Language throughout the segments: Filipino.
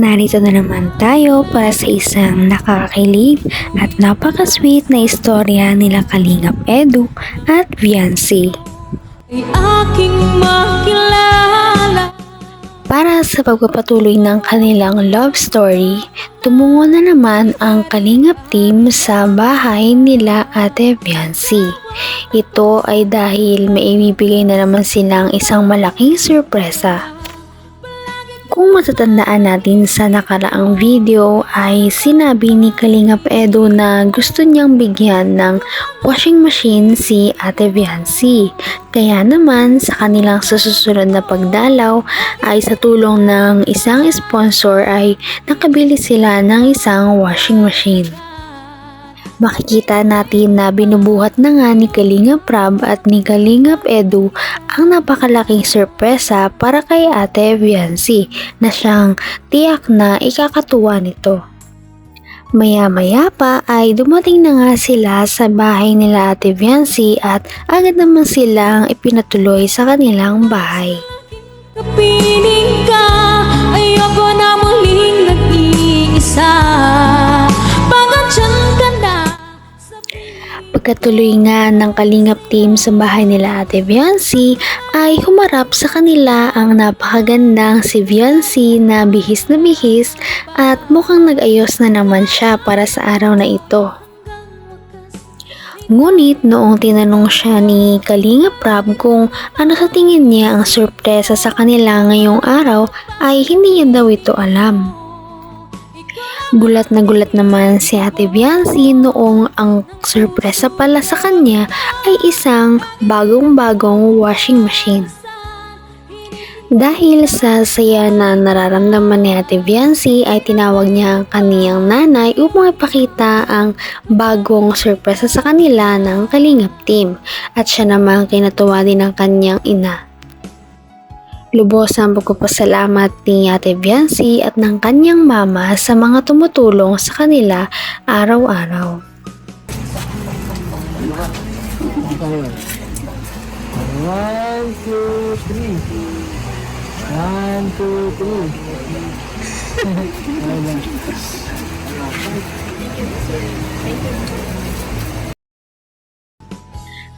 narito na naman tayo para sa isang nakakakilig at napaka-sweet na istorya nila Kalingap Edu at Viancy. Para sa pagpapatuloy ng kanilang love story, tumungo na naman ang Kalingap team sa bahay nila Ate Viancy. Ito ay dahil may ibibigay na naman silang isang malaking sorpresa. Kung matatandaan natin sa nakaraang video ay sinabi ni Kalingap Edo na gusto niyang bigyan ng washing machine si Ate Viancy. Kaya naman sa kanilang susunod na pagdalaw ay sa tulong ng isang sponsor ay nakabili sila ng isang washing machine. Makikita natin na binubuhat na nga ni Kalingap Rab at ni Kalingap Edu ang napakalaking sorpresa para kay Ate Viancy na siyang tiyak na ikakatuwa nito. Maya-maya pa ay dumating na nga sila sa bahay nila Ate Viancy at agad naman silang ipinatuloy sa kanilang bahay. Kapiling ka Ayoko na muling nag-iisa Pagkatuloy nga ng kalingap team sa bahay nila Ate Viancy ay humarap sa kanila ang napakagandang si Viancy na bihis na bihis at mukhang nag-ayos na naman siya para sa araw na ito. Ngunit noong tinanong siya ni Kalinga Prab kung ano sa tingin niya ang sorpresa sa kanila ngayong araw ay hindi niya daw ito alam. Gulat na gulat naman si Ate Viancy noong ang sorpresa pala sa kanya ay isang bagong-bagong washing machine. Dahil sa saya na nararamdaman ni Ate Viancy ay tinawag niya ang kaniyang nanay upang ipakita ang bagong sorpresa sa kanila ng Kalingap team at siya namang kinatuwa din ng kanyang ina. Lubos ang pagpapasalamat ni Ate Viancy at ng kanyang mama sa mga tumutulong sa kanila araw-araw. One, two, three. One, two, three.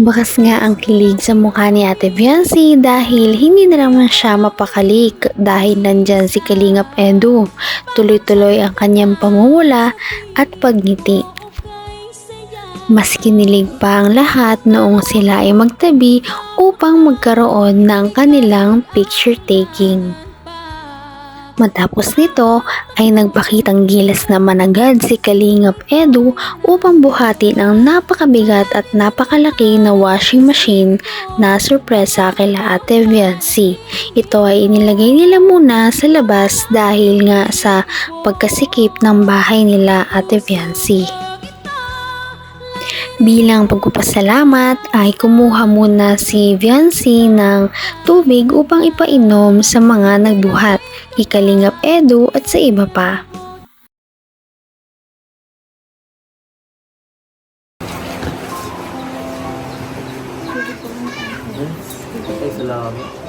Bakas nga ang kilig sa mukha ni Ate Viancy dahil hindi na naman siya mapakalik dahil nandyan si Kalingap Edu. Tuloy-tuloy ang kanyang pamumula at pagngiti. Mas kinilig pa ang lahat noong sila ay magtabi upang magkaroon ng kanilang picture taking. Matapos nito ay nagpakitang gilas naman agad si Kalingap Edu upang buhatin ang napakabigat at napakalaki na washing machine na sorpresa kila Ate Viancy. Ito ay inilagay nila muna sa labas dahil nga sa pagkasikip ng bahay nila Ate Viancy. Bilang pagpapasalamat ay kumuha muna si Viancy ng tubig upang ipainom sa mga nagbuhat, ikalingap Edu at sa iba pa. Ay, salamat.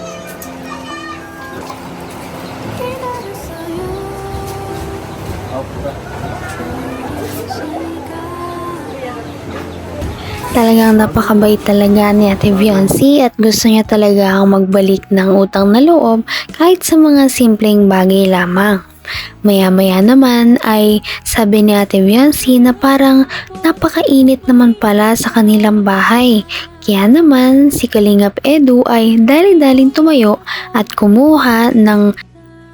Talagang napakabait talaga ni Ate Viancy at gusto niya talaga magbalik ng utang na loob kahit sa mga simpleng bagay lamang. Maya-maya naman ay sabi ni Ate Viancy na parang napakainit naman pala sa kanilang bahay. Kaya naman si Kalingap Edu ay dali-daling tumayo at kumuha ng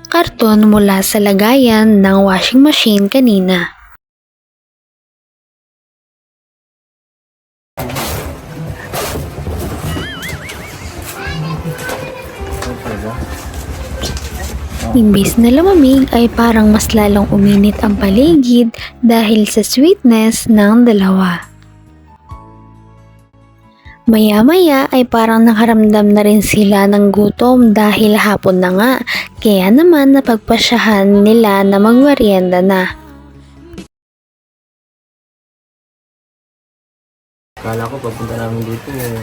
karton mula sa lagayan ng washing machine kanina. Imbis na lumamig ay parang mas lalong uminit ang paligid dahil sa sweetness ng dalawa. Maya-maya ay parang nakaramdam na rin sila ng gutom dahil hapon na nga, kaya naman napagpasyahan nila na magmerienda na. Kala ko pagpunta namin dito, eh,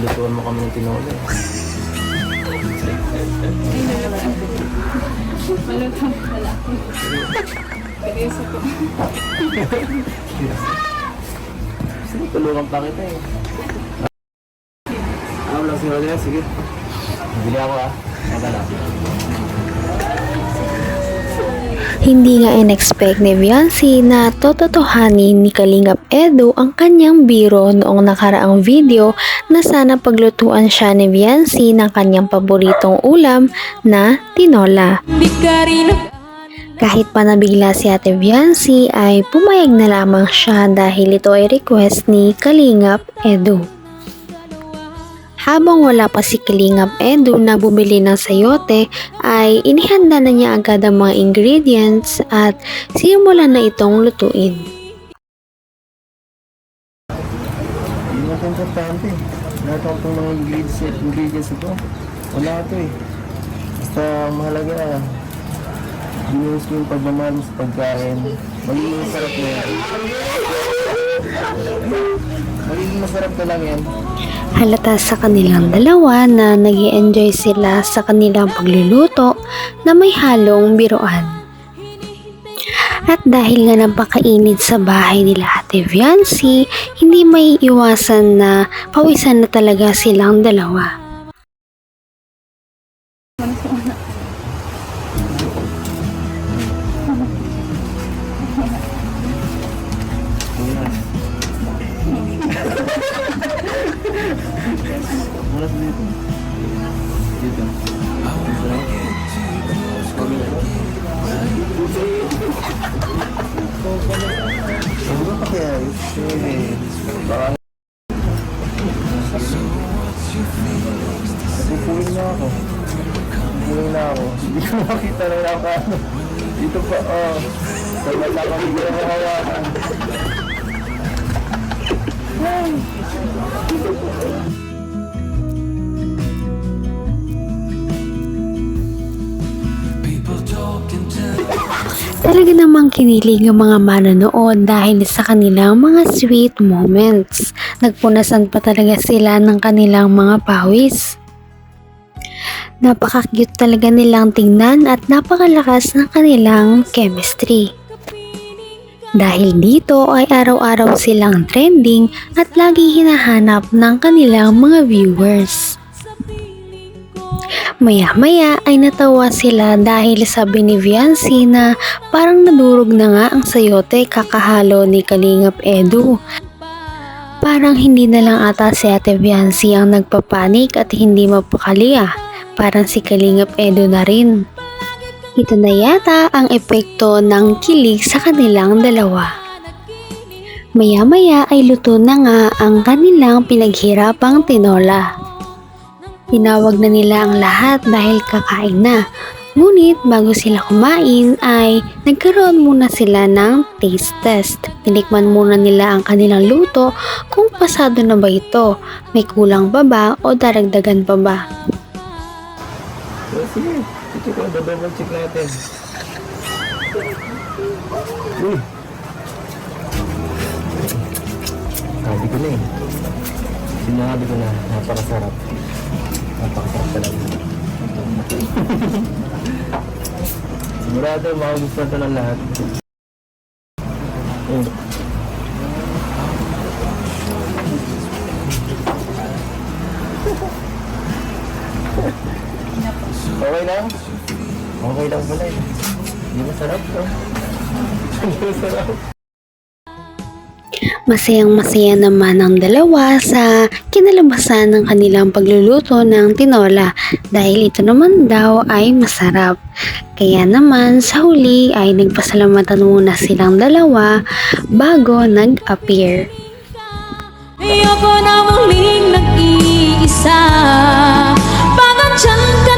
lutuan mo kami ng tinola. Sige, tulungan pa kita eh. Ako lang si Rodel, sige. Bili ako ah. Magala. Hindi nga in-expect ni Viancy na tototohanin ni Kalingap Edo ang kanyang biro noong nakaraang video na sana paglutuan siya ni Viancy ng kanyang paboritong ulam na tinola. Kahit pa nabigla si Ate Viancy ay pumayag na lamang siya dahil ito ay request ni Kalingap Edo. Habang wala pa si Kalingap Edo na bumili ng sayote ay inihanda na niya agad ang mga ingredients at simulan na itong lutuin. Hindi na importante. Lahat ang itong mga ingredients, ingredients ito. Wala ito eh. Basta mahalaga. Ginuhos mo yung pagmamahal sa pagkain. Magiging masarap na yan. Magiging masarap na lang yan. Halata sa kanilang dalawa na nag enjoy sila sa kanilang pagluluto na may halong biruan. At dahil nga napakainit sa bahay nila Ate Viancy, hindi may iwasan na pawisan na talaga silang dalawa. Mula sa dito. Dito. Napupuwing na ako. Napupuwing na ako. Hindi ko makita na ako. Dito pa, oh. Sa mata ko, hindi ko hawakan. Talaga namang kinilig ang mga manonood dahil sa kanilang mga sweet moments. Nagpunasan pa talaga sila ng kanilang mga pawis. Napaka-cute talaga nilang tingnan at napakalakas ng kanilang chemistry. Dahil dito ay araw-araw silang trending at lagi hinahanap ng kanilang mga viewers. Maya-maya ay natawa sila dahil sabi ni Viancy na parang nadurog na nga ang sayote kakahalo ni Kalingap Edu. Parang hindi na lang ata si Ate Viancy ang nagpapanik at hindi mapakali ah. Parang si Kalingap Edu na rin. Ito na yata ang epekto ng kilig sa kanilang dalawa. Maya-maya ay luto na nga ang kanilang pinaghirapang tinola. Tinawag na nila ang lahat dahil kakain na. Ngunit bago sila kumain ay nagkaroon muna sila ng taste test. Tinikman muna nila ang kanilang luto kung pasado na ba ito, may kulang pa ba o daragdagan pa ba. So, sige. Check ko. Double check natin. Uy. Sabi ko na eh. Sinabi ko na, napakasarap. Napakasarap talaga. Sigurado, makagustuhan ito ng lahat. Mm. Okay lang? Okay lang pala eh. Hindi masarap to. Hindi masarap. Masayang masaya naman ang dalawa sa kinalabasan ng kanilang pagluluto ng tinola dahil ito naman daw ay masarap. Kaya naman sa huli ay nagpasalamatan muna silang dalawa bago nag-appear. Ayoko na muling nag-iisa Pangandyan ka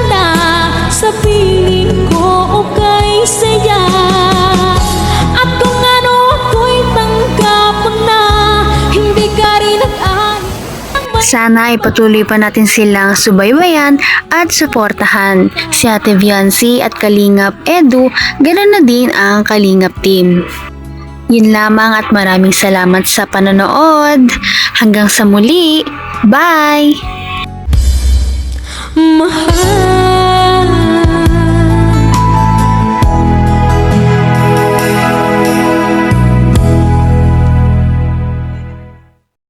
Sana ay patuloy pa natin silang subaybayan at suportahan. Si Ate Viancy at Kalingap Edu, ganoon na din ang Kalingap team. Yun lamang at maraming salamat sa panonood. Hanggang sa muli. Bye! Mahal